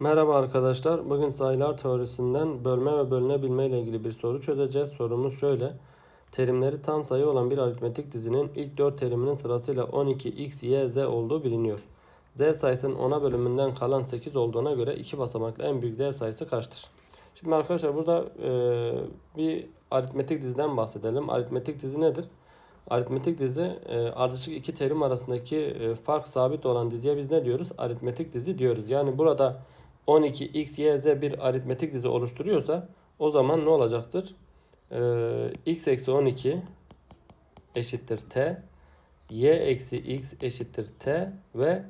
Merhaba arkadaşlar. Bugün sayılar teorisinden bölme ve bölünebilme ile ilgili bir soru çözeceğiz. Sorumuz şöyle. Terimleri tam sayı olan bir aritmetik dizinin ilk 4 teriminin sırasıyla 12, x, y, z olduğu biliniyor. Z sayısının 10'a bölümünden kalan 8 olduğuna göre iki basamaklı en büyük z sayısı kaçtır? Şimdi arkadaşlar burada e, bir aritmetik diziden bahsedelim. Aritmetik dizi nedir? Aritmetik dizi e, ardışık iki terim arasındaki e, fark sabit olan diziye biz ne diyoruz? Aritmetik dizi diyoruz. Yani burada 12 x, y, z bir aritmetik dizi oluşturuyorsa o zaman ne olacaktır? Ee, x eksi 12 eşittir t, y eksi x eşittir t ve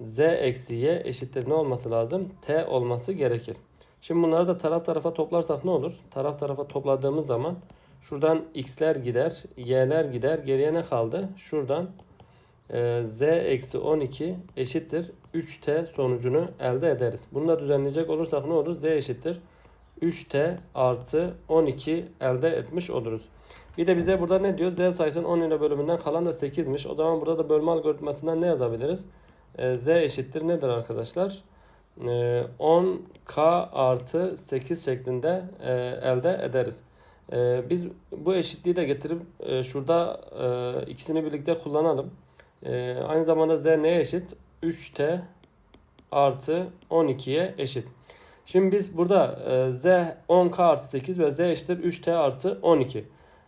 z eksi y eşittir ne olması lazım? t olması gerekir. Şimdi bunları da taraf tarafa toplarsak ne olur? Taraf tarafa topladığımız zaman şuradan x'ler gider, y'ler gider. Geriye ne kaldı? Şuradan z eksi 12 eşittir 3t sonucunu elde ederiz. Bunu da düzenleyecek olursak ne olur? z eşittir 3t artı 12 elde etmiş oluruz. Bir de bize burada ne diyor? z sayısının 10 ile bölümünden kalan da 8'miş. O zaman burada da bölme algoritmasından ne yazabiliriz? E, z eşittir nedir arkadaşlar? E, 10k artı 8 şeklinde e, elde ederiz. Biz bu eşitliği de getirip e, şurada e, ikisini birlikte kullanalım. Ee, aynı zamanda z neye eşit? 3t artı 12'ye eşit. Şimdi biz burada e, z 10k artı 8 ve z eşittir 3t artı 12.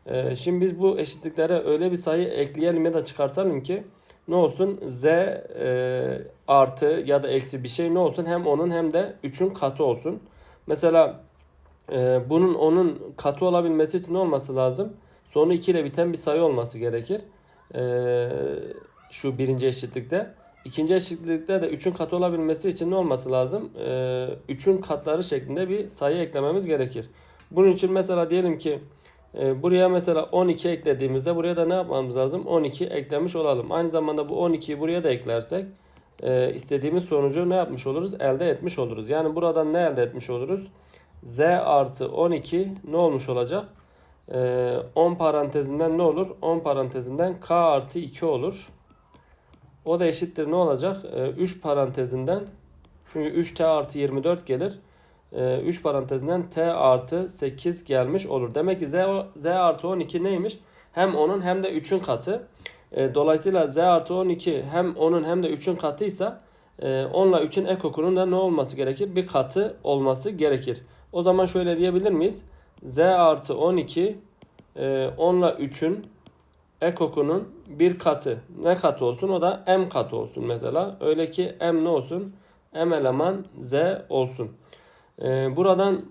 E, şimdi biz bu eşitliklere öyle bir sayı ekleyelim ya da çıkartalım ki ne olsun z e, artı ya da eksi bir şey ne olsun hem onun hem de 3'ün katı olsun. Mesela e, bunun onun katı olabilmesi için ne olması lazım? Sonu 2 ile biten bir sayı olması gerekir. Eee şu birinci eşitlikte. İkinci eşitlikte de 3'ün katı olabilmesi için ne olması lazım? 3'ün ee, katları şeklinde bir sayı eklememiz gerekir. Bunun için mesela diyelim ki e, buraya mesela 12 eklediğimizde buraya da ne yapmamız lazım? 12 eklemiş olalım. Aynı zamanda bu 12'yi buraya da eklersek e, istediğimiz sonucu ne yapmış oluruz? Elde etmiş oluruz. Yani buradan ne elde etmiş oluruz? z artı 12 ne olmuş olacak? 10 e, parantezinden ne olur? 10 parantezinden k artı 2 olur. O da eşittir ne olacak? E, ee, 3 parantezinden çünkü 3t artı 24 gelir. E, 3 parantezinden t artı 8 gelmiş olur. Demek ki z, z artı 12 neymiş? Hem onun hem de 3'ün katı. E, dolayısıyla z artı 12 hem onun hem de 3'ün katıysa e, 10 ile 3'ün ekokunun da ne olması gerekir? Bir katı olması gerekir. O zaman şöyle diyebilir miyiz? z artı 12 e, 10 ile 3'ün ekokunun bir katı. Ne katı olsun? O da m katı olsun mesela. Öyle ki m ne olsun? m eleman z olsun. Ee, buradan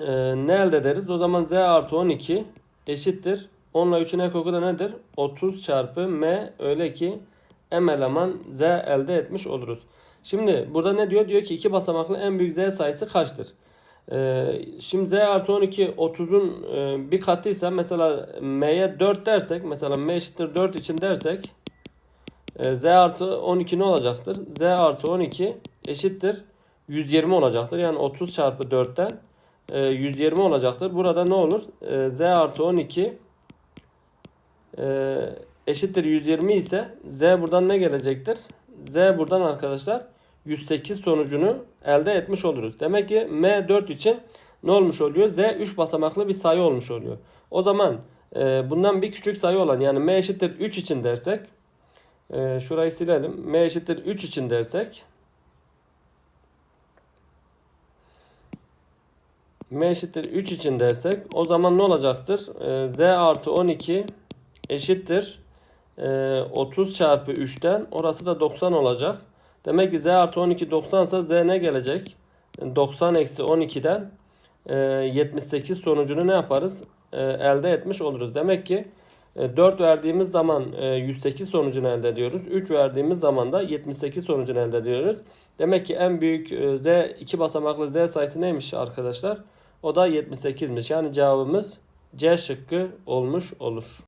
e, ne elde ederiz? O zaman z artı 12 eşittir. 10 ile 3'ün ekoku da nedir? 30 çarpı m öyle ki m eleman z elde etmiş oluruz. Şimdi burada ne diyor? Diyor ki iki basamaklı en büyük z sayısı kaçtır? Ee, şimdi z artı 12 30'un e, bir katıysa mesela m'ye 4 dersek mesela m eşittir 4 için dersek e, z artı 12 ne olacaktır? z artı 12 eşittir 120 olacaktır. Yani 30 çarpı 4'ten e, 120 olacaktır. Burada ne olur? E, z artı 12 e, eşittir 120 ise z buradan ne gelecektir? z buradan arkadaşlar 108 sonucunu elde etmiş oluruz. Demek ki M4 için ne olmuş oluyor? Z 3 basamaklı bir sayı olmuş oluyor. O zaman e, bundan bir küçük sayı olan yani M eşittir 3 için dersek e, şurayı silelim. M eşittir 3 için dersek M eşittir 3 için dersek o zaman ne olacaktır? E, Z artı 12 eşittir e, 30 çarpı 3'ten orası da 90 olacak. Demek ki z artı 12 90 ise z ne gelecek? 90 eksi 12'den e, 78 sonucunu ne yaparız? E, elde etmiş oluruz. Demek ki e, 4 verdiğimiz zaman e, 108 sonucunu elde ediyoruz. 3 verdiğimiz zaman da 78 sonucunu elde ediyoruz. Demek ki en büyük e, z iki basamaklı z sayısı neymiş arkadaşlar? O da 78'miş. Yani cevabımız C şıkkı olmuş olur.